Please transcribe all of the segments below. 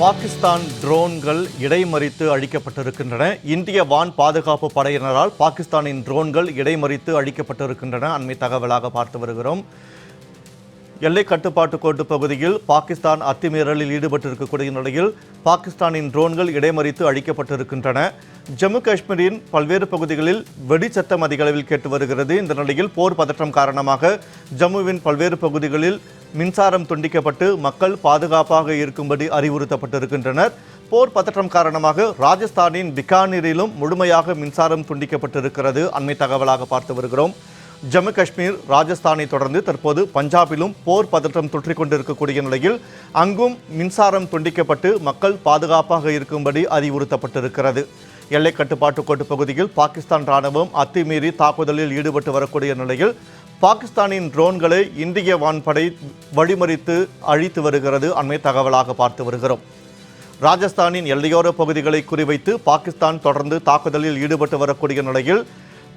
பாகிஸ்தான் ட்ரோன்கள் இடைமறித்து அழிக்கப்பட்டிருக்கின்றன. இந்திய வான் பாதுகாப்பு படையினரால் பாகிஸ்தானின் ட்ரோன்கள் இடைமறித்து அழிக்கப்பட்டிருக்கின்றன. அண்மை தகவலாக பார்த்து வருகிறோம். எல்லை கட்டுப்பாட்டு கோட்டு பகுதியில் பாகிஸ்தான் அத்துமீறலில் ஈடுபட்டிருக்கக்கூடிய நிலையில் பாகிஸ்தானின் ட்ரோன்கள் இடைமறித்து அழிக்கப்பட்டிருக்கின்றன. ஜம்மு காஷ்மீரின் பல்வேறு பகுதிகளில் வெடிச்சத்தம் அதிக அளவில் கேட்டு வருகிறது. இந்த நிலையில் போர் பதற்றம் காரணமாக ஜம்முவின் பல்வேறு பகுதிகளில் மின்சாரம் துண்டிக்கப்பட்டு மக்கள் பாதுகாப்பாக இருக்கும்படி அறிவுறுத்தப்பட்டிருக்கின்றனர். போர் பதற்றம் காரணமாக ராஜஸ்தானின் பிகானீரிலும் முழுமையாக மின்சாரம் துண்டிக்கப்பட்டிருக்கிறது அண்மை தகவலாக பார்த்து வருகிறோம். ஜம்மு காஷ்மீர் ராஜஸ்தானை தொடர்ந்து தற்போது பஞ்சாபிலும் போர் பதற்றம் தொற்றிக் கொண்டிருக்கக்கூடிய நிலையில் அங்கும் மின்சாரம் துண்டிக்கப்பட்டு மக்கள் பாதுகாப்பாக இருக்கும்படி அறிவுறுத்தப்பட்டிருக்கிறது. எல்லை கட்டுப்பாட்டு கோட்டு பகுதியில் பாகிஸ்தான் ராணுவம் அத்துமீறி தாக்குதலில் ஈடுபட்டு வரக்கூடிய நிலையில் பாகிஸ்தானின் ட்ரோன்களை இந்திய வான்படை வழிமறித்து அழித்து வருகிறது. அண்மை தகவலாக பார்த்து வருகிறோம். ராஜஸ்தானின் எல்லையோர பகுதிகளை குறிவைத்து பாகிஸ்தான் தொடர்ந்து தாக்குதலில் ஈடுபட்டு வரக்கூடிய நிலையில்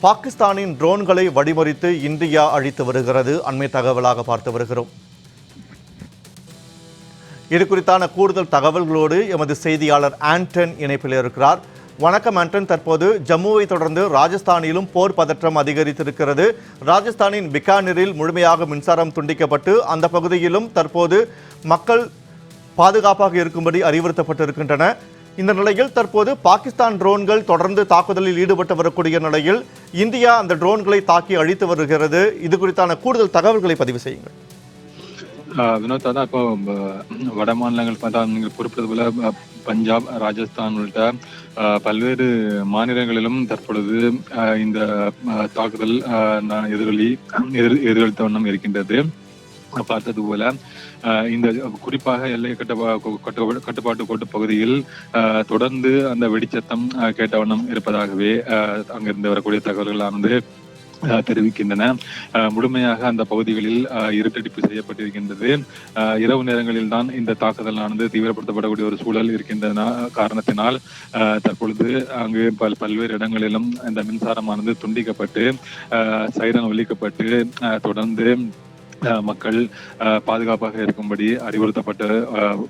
பாகிஸ்தானின் ட்ரோன்களை வழிமறித்து இந்தியா அழித்து வருகிறது. அண்மை தகவலாக பார்த்து வருகிறோம். இது குறித்தான கூடுதல் தகவல்களோடு எமது செய்தியாளர் ஆண்டன் இணைப்பில் இருக்கிறார். வணக்கம் ஆண்டன் தற்போது ஜம்முவை தொடர்ந்து ராஜஸ்தானிலும் போர் பதற்றம் அதிகரித்திருக்கிறது. ராஜஸ்தானின் பிகானீரில் முழுமையாக மின்சாரம் துண்டிக்கப்பட்டு அந்த பகுதியிலும் தற்போது மக்கள் பாதுகாப்பாக இருக்கும்படி அறிவுறுத்தப்பட்டிருக்கின்றன. இந்த நிலையில் தற்போது பாகிஸ்தான் ட்ரோன்கள் தொடர்ந்து தாக்குதலில் ஈடுபட்டு வரக்கூடிய நிலையில் இந்தியா அந்த ட்ரோன்களை தாக்கி அழித்து வருகிறது. இது குறித்தான கூடுதல் தகவல்களை பதிவு செய்யுங்கள். வினோத் அதான் இப்போ வட மாநிலங்கள் பார்த்தா நீங்கள் குறிப்பிட்டது போல பஞ்சாப் ராஜஸ்தான் உள்ளிட்ட பல்வேறு மாநிலங்களிலும் தற்பொழுது இந்த தாக்குதல் எதிரொலி எதிர் எதிரொலித்த வண்ணம் இருக்கின்றது. பார்த்தது போல இந்த குறிப்பாக எல்லை கட்டுப்பா கட்டு- கட்டுப்பாட்டு கோட்டு பகுதியில் தொடர்ந்து அந்த வெடிச்சத்தம் கேட்ட வண்ணம் இருப்பதாகவே அங்கிருந்து வரக்கூடிய தகவல்களானது தெரிவிக்கின்றன. முழுமையாக அந்த பகுதிகளில் இருட்டடிப்பு செய்யப்பட்டிருக்கின்றது. இரவு நேரங்களில் தான் இந்த தாக்குதலானது தீவிரப்படுத்தப்படக்கூடிய ஒரு சூழல் இருக்கின்ற நா- காரணத்தினால் தற்பொழுது அங்கு பல் பல்வேறு இடங்களிலும் இந்த மின்சாரமானது துண்டிக்கப்பட்டு சைரன் ஒழிக்கப்பட்டு தொடர்ந்து மக்கள் ஆஹ் பாதுகாப்பாக இருக்கும்படி அறிவுறுத்தப்பட்ட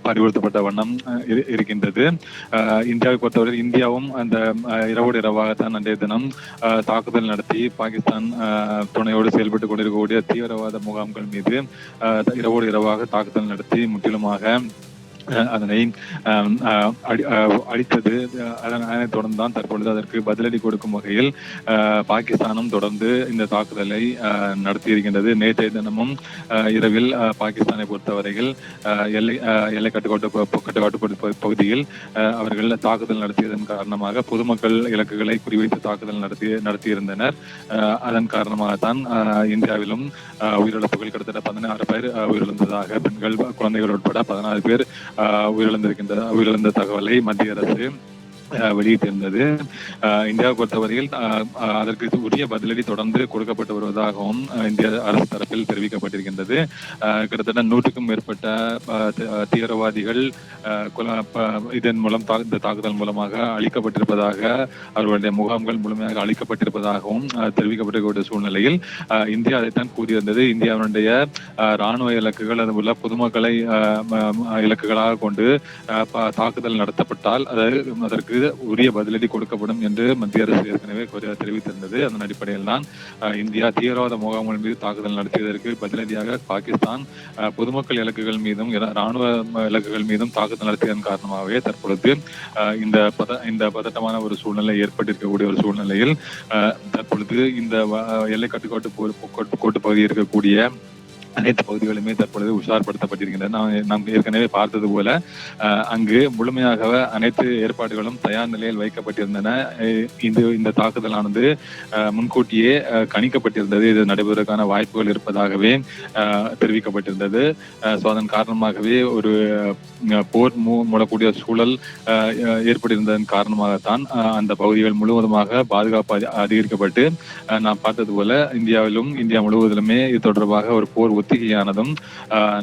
அறிவுறுத்தப்பட்ட வண்ணம் இரு- இருக்கின்றது. ஆஹ் இந்தியாவை பொறுத்தவரை இந்தியாவும் அந்த இரவோடு இரவாகத்தான் அன்றைய தினம் ஆஹ் தாக்குதல் நடத்தி பாகிஸ்தான் ஆஹ் துணையோடு செயல்பட்டு கொண்டிருக்கக்கூடிய தீவிரவாத முகாம்கள் மீது ஆஹ் இரவோடு இரவாக தாக்குதல் நடத்தி முற்றிலுமாக அதனை அழித்தது தொடர்ந்து தான் தற்பொழுது அதற்கு பதிலடி கொடுக்கும் வகையில் ஆஹ் பாகிஸ்தானும் தொடர்ந்து இந்த தாக்குதலை நடத்தியிருக்கின்றது. நேற்றைய தினமும் இரவில் பாகிஸ்தானை பொறுத்தவரையில் எல்லை எல்லை கட்டுக்கோட்டு கட்டுக்காட்டு பகுதியில் அவர்கள் தாக்குதல் நடத்தியதன் காரணமாக பொதுமக்கள் இலக்குகளை குறிவைத்து தாக்குதல் நடத்தி நடத்தியிருந்தனர். அதன் காரணமாகத்தான் ஆஹ் இந்தியாவிலும் ஆஹ் உயிரிழப்புகள் கிட்டத்தட்ட பதினாறு பேர் உயிரிழந்ததாக பெண்கள் குழந்தைகள் உட்பட பதினாறு பேர் உயிரிழந்திருக்கின்ற உயிரிழந்த தகவலை மத்திய அரசு வெளியிட்டிருந்தது. இந்தியாவை பொறுத்தவரையில் அதற்கு உரிய பதிலடி தொடர்ந்து கொடுக்கப்பட்டு வருவதாகவும் இந்திய அரசு தரப்பில் தெரிவிக்கப்பட்டிருக்கின்றது. கிட்டத்தட்ட நூற்றுக்கும் மேற்பட்ட தீவிரவாதிகள் இதன் மூலம் இந்த தாக்குதல் மூலமாக அழிக்கப்பட்டிருப்பதாக அவர்களுடைய முகாம்கள் முழுமையாக அழிக்கப்பட்டிருப்பதாகவும் தெரிவிக்கப்பட்டிருக்கக்கூடிய சூழ்நிலையில் இந்தியா அதைத்தான் கூறியிருந்தது. இந்தியாவினுடைய ராணுவ இலக்குகள் உள்ள பொதுமக்களை ம- இலக்குகளாக கொண்டு தாக்குதல் நடத்தப்பட்டால் அதற்கு உரிய பதிலடி கொடுக்கப்படும் என்று மத்திய அரசு ஏற்கனவே கொரியா தெரிவித்திருந்தது. அதன் அடிப்படையில் தான் இந்தியா தீவிரவாத முகாம்கள் மீது தாக்குதல் நடத்தியதற்கு பதிலடியாக பாகிஸ்தான் பொதுமக்கள் இலக்குகள் மீதும் ராணுவ இலக்குகள் மீதும் தாக்குதல் நடத்தியதன் காரணமாகவே தற்பொழுது இந்த பத இந்த பதட்டமான ஒரு சூழ்நிலை ஏற்பட்டிருக்கக்கூடிய ஒரு சூழ்நிலையில் ஆஹ் தற்பொழுது இந்த வ- எல்லை கட்டுக்கோட்டு கோட்டு கோட்டு பகுதியில் இருக்கக்கூடிய அனைத்து பகுதிகளுமே தற்பொழுது உஷார்படுத்தப்பட்டிருக்கின்றன. நாம் ஏற்கனவே பார்த்தது போல அங்கு முழுமையாக அனைத்து ஏற்பாடுகளும் தயார் நிலையில் வைக்கப்பட்டிருந்தன. இந்த இந்த தாக்குதலானது முன்கூட்டியே கணிக்கப்பட்டிருந்தது. இது நடைபெறுவதற்கான வாய்ப்புகள் இருப்பதாகவே தெரிவிக்கப்பட்டிருந்தது. ஸோ அதன் காரணமாகவே ஒரு போர் மூ- மூடக்கூடிய சூழல் ஏற்பட்டிருந்ததன் காரணமாகத்தான் அந்த பகுதிகள் முழுவதுமாக பாதுகாப்பு அதிகரிக்கப்பட்டு நாம் பார்த்தது போல இந்தியாவிலும் இந்தியா முழுவதிலுமே இது தொடர்பாக ஒரு போர் ஒத்திகையானதும்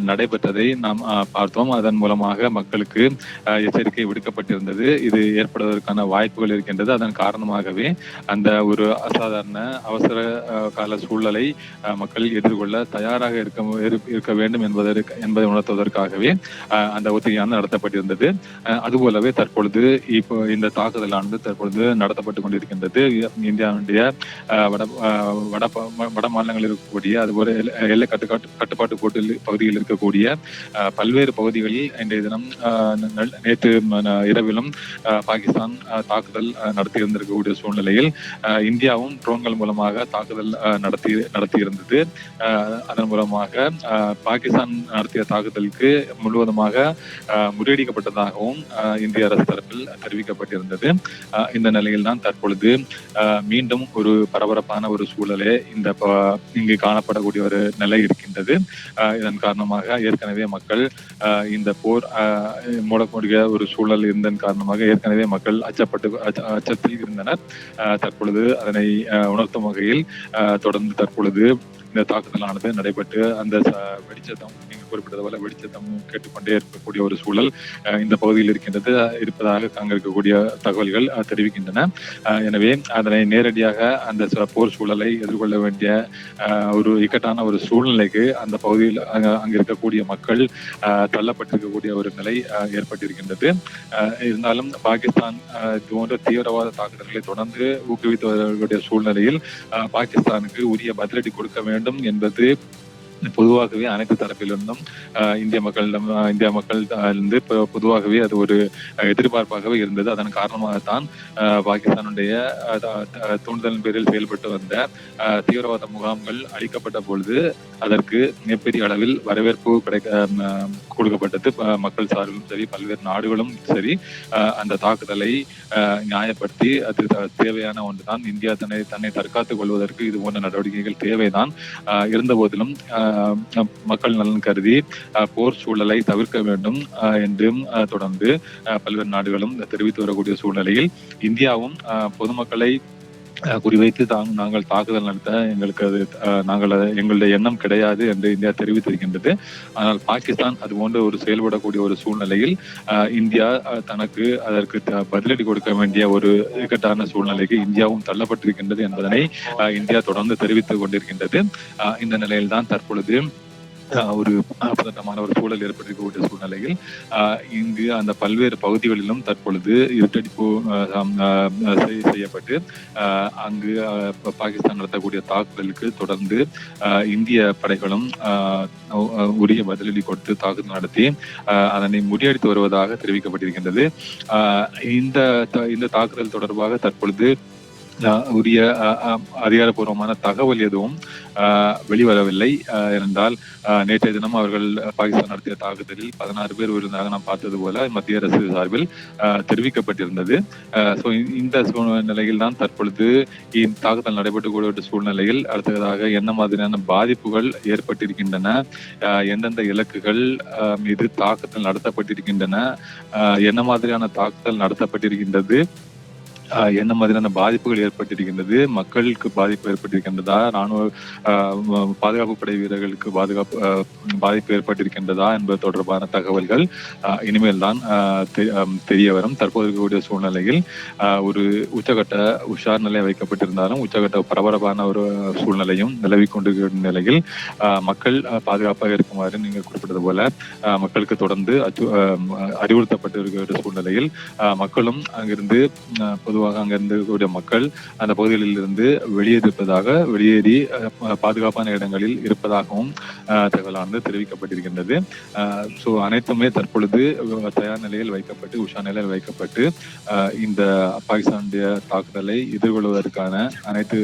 நடைபெற்றதை நாம் பார்த்தோம். அதன் மூலமாக மக்களுக்கு எச்சரிக்கை விடுக்கப்பட்டிருந்தது. இது ஏற்படுவதற்கான வாய்ப்புகள் இருக்கின்றது. அதன் காரணமாகவே அந்த ஒரு அசாதாரண அவசர கால சூழலை மக்கள் எதிர்கொள்ள தயாராக இருக்க இருக்க வேண்டும் என்பதற்கு என்பதை உணர்த்துவதற்காகவே அந்த ஒத்திகையானது நடத்தப்பட்டிருந்தது. அதுபோலவே தற்பொழுது இப்போ இந்த தாக்குதலானது தற்பொழுது நடத்தப்பட்டு கொண்டிருக்கின்றது. இந்தியாவுடைய வட வட வட மாநிலங்களில் இருக்கக்கூடிய அதுபோல எல்லை- கட்டுக்காட்டு கட்டுப்பாட்டு கோட்டில் பகுதியில் இருக்கக்கூடிய பல்வேறு பகுதிகளில் இன்றைய தினம் நேற்று இரவிலும் பாகிஸ்தான் தாக்குதல் நடத்தி இருந்திருக்கக்கூடிய சூழ்நிலையில் அஹ், இந்தியாவும் ட்ரோன்கள் மூலமாக தாக்குதல் நடத்தி நடத்தி இருந்தது. அதன் மூலமாக அஹ், பாகிஸ்தான் நடத்திய தாக்குதலுக்கு முழுவதுமாக அஹ், முறியடிக்கப்பட்டதாகவும் இந்திய அரசு தரப்பில் தெரிவிக்கப்பட்டிருந்தது. அஹ், இந்த நிலையில் தான் தற்பொழுது அஹ், மீண்டும் ஒரு பரபரப்பான ஒரு சூழலே இந்த இங்கு காணப்படக்கூடிய ஒரு நிலை இருக்கின்றது. அஹ், இதன் காரணமாக ஏற்கனவே மக்கள் அஹ், இந்த போர் அஹ், மூடக்கூடிய ஒரு சூழல் இருந்ததன் காரணமாக ஏற்கனவே மக்கள் அச்சப்பட்டு அச்ச- அச்சத்தில் இருந்தனர். அஹ், தற்பொழுது அதனை அஹ், உணர்த்தும் வகையில் அஹ், தொடர்ந்து தற்பொழுது இந்த தாக்குதலானது நடைபெற்று அந்த ச- வெடிச்சத்தம் நீங்க குறிப்பிட்டது போல வெடிச்சத்தம் கேட்டுக்கொண்டே இருக்கக்கூடிய ஒரு சூழல் இந்த பகுதியில் இருக்கின்றது. இருப்பதாக அங்க இருக்கக்கூடிய தகவல்கள் தெரிவிக்கின்றன. எனவே அதனை நேரடியாக அந்த போர் சூழலை எதிர்கொள்ள வேண்டிய ஒரு இக்கட்டான ஒரு சூழ்நிலைக்கு அந்த பகுதியில் அங்க இருக்கக்கூடிய மக்கள் தள்ளப்பட்டிருக்கக்கூடிய ஒரு நிலை ஏற்பட்டிருக்கின்றது. இருந்தாலும் பாகிஸ்தான் இது போன்ற தீவிரவாத தாக்குதல்களை தொடர்ந்து ஊக்குவித்து வருவதற்குரிய சூழ்நிலையில் பாகிஸ்தானுக்கு உரிய பதிலடி கொடுக்க வேண்டும் வேண்டும் என்பது பொதுவாகவே அனைத்து தரப்பிலிருந்தும் இந்திய மக்களிடம் இந்திய மக்கள் இருந்து பொதுவாகவே அது ஒரு எதிர்பார்ப்பாகவே இருந்தது. அதன் காரணமாகத்தான் பாகிஸ்தானுடைய தூண்டுதலின் பேரில் செயல்பட்டு வந்த தீவிரவாத முகாம்கள் அழிக்கப்பட்ட பொழுது அதற்கு மிகப்பெரிய அளவில் வரவேற்பு கிடைக்க கொடுக்கப்பட்டது. ப- மக்கள் சார்பிலும் சரி பல்வேறு நாடுகளும் சரி அந்த தாக்குதலை நியாயப்படுத்தி அது தேவையான தேவையான ஒன்றுதான். இந்தியா தன்னை தன்னை தற்காத்துக் கொள்வதற்கு இது போன்ற நடவடிக்கைகள் தேவைதான். இருந்த போதிலும் மக்கள் நலன் கருதி அஹ், போர் சூழலை தவிர்க்க வேண்டும் அஹ், என்றும் தொடர்ந்து அஹ், பல்வேறு நாடுகளும் தெரிவித்து வரக்கூடிய சூழ்நிலையில் இந்தியாவும் பொதுமக்களை குறிவைத்து தாங் நாங்கள் தாக்குதல் நடத்த எங்களுக்கு அது நாங்கள் எங்களுடைய எண்ணம் கிடையாது என்று இந்தியா தெரிவித்திருக்கின்றது. ஆனால் பாகிஸ்தான் அது போன்ற ஒரு செயல்படக்கூடிய ஒரு சூழ்நிலையில் இந்தியா தனக்கு அதற்கு த- பதிலடி கொடுக்க வேண்டிய ஒரு இக்கட்டான சூழ்நிலைக்கு இந்தியாவும் தள்ளப்பட்டிருக்கின்றது என்பதனை இந்தியா தொடர்ந்து தெரிவித்துக் கொண்டிருக்கின்றது. இந்த நிலையில்தான் தற்பொழுது ஒரு அஹ், பதட்டமான ஒரு சூழல் ஏற்பட்டிருக்கக்கூடிய சூழ்நிலையில் இங்கு அந்த பல்வேறு பகுதிகளிலும் தற்பொழுது இருட்டடிப்பு செய்யப்பட்டு அங்கு பாகிஸ்தான் நடத்தக்கூடிய தாக்குதலுக்கு தொடர்ந்து இந்திய படைகளும் உரிய பதிலடி கொடுத்து தாக்குதல் நடத்தி அதனை முறியடித்து வருவதாக தெரிவிக்கப்பட்டிருக்கின்றது. இந்த இந்த தாக்குதல் தொடர்பாக தற்பொழுது உரிய அதிகாரப்பூர்வமான தகவல் எதுவும் வெளிவரவில்லை. என்றால் நேற்றைய தினம் அவர்கள் பாகிஸ்தான் நடத்திய தாக்குதலில் பதினாறு பேர் இருந்தாங்க நாம் பார்த்தது போல மத்திய அரசு சார்பில் தெரிவிக்கப்பட்டிருந்தது. ஸோ இந்த சூழ்நிலையில் தான் தற்பொழுது இந்த தாக்குதல் நடைபெற்று சூழ்நிலையில் அடுத்ததாக என்ன மாதிரியான பாதிப்புகள் ஏற்பட்டிருக்கின்றன எந்தெந்த இலக்குகள் மீது தாக்குதல் நடத்தப்பட்டிருக்கின்றன என்ன மாதிரியான தாக்குதல் நடத்தப்பட்டிருக்கின்றது என்ன மாதிரியான பாதிப்புகள் ஏற்பட்டிருக்கின்றது? மக்களுக்கு பாதிப்பு ஏற்பட்டிருக்கின்றதா? ராணுவ பாதுகாப்பு படை வீரர்களுக்கு பாதுகாப்பு பாதிப்பு ஏற்பட்டிருக்கின்றதா என்பது தொடர்பான தகவல்கள் அஹ், இனிமேல் தான் தெரிய வரும். தற்போது இருக்கக்கூடிய சூழ்நிலையில் ஒரு உச்சகட்ட உஷார் நிலை வைக்கப்பட்டிருந்தாலும் உச்சகட்ட பரபரப்பான ஒரு சூழ்நிலையும் நிலவி கொண்டிருக்கிற நிலையில் மக்கள் பாதுகாப்பாக இருக்குமாறு நீங்கள் குறிப்பிட்டது போல மக்களுக்கு தொடர்ந்து அச்சு- அஹ், அறிவுறுத்தப்பட்டு இருக்கிற சூழ்நிலையில் மக்களும் அங்கிருந்து பொது பொதுவாக அங்கிருந்து கூடிய மக்கள் அந்த பகுதிகளில் இருந்து வெளியேறிப்பதாக வெளியேறி அஹ், பாதுகாப்பான இடங்களில் இருப்பதாகவும் தகவலானது தெரிவிக்கப்பட்டிருக்கின்றது. ஸோ அனைத்துமே தற்பொழுது தயார் நிலையில் வைக்கப்பட்டு உஷா நிலையில் வைக்கப்பட்டு அஹ், இந்த பாகிஸ்தானுடைய தாக்குதலை எதிர்கொள்வதற்கான அனைத்து